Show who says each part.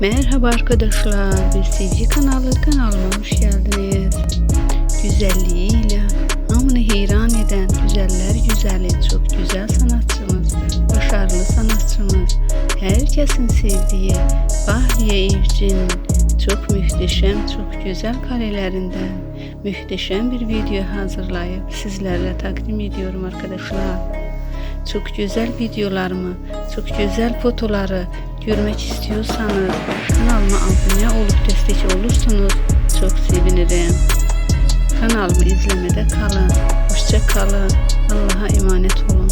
Speaker 1: Merhaba arkadaşlar, sevgi kanalı kanalıma hoş geldiniz. Güzelliğiyle hamını heyran eden güzeller güzeli, çok güzel sanatçımız, başarılı sanatçımız, herkesin sevdiği Bahriye Evcin çok muhteşem, çok güzel karelerinden muhteşem bir video hazırlayıp sizlerle takdim ediyorum arkadaşlar. Çok güzel videolarımı, çok güzel fotoları görmek istiyorsanız kanalıma abone olup destek olursanız çok sevinirim. Kanalımı izlemede kalın. Hoşça kalın. Allah'a emanet olun.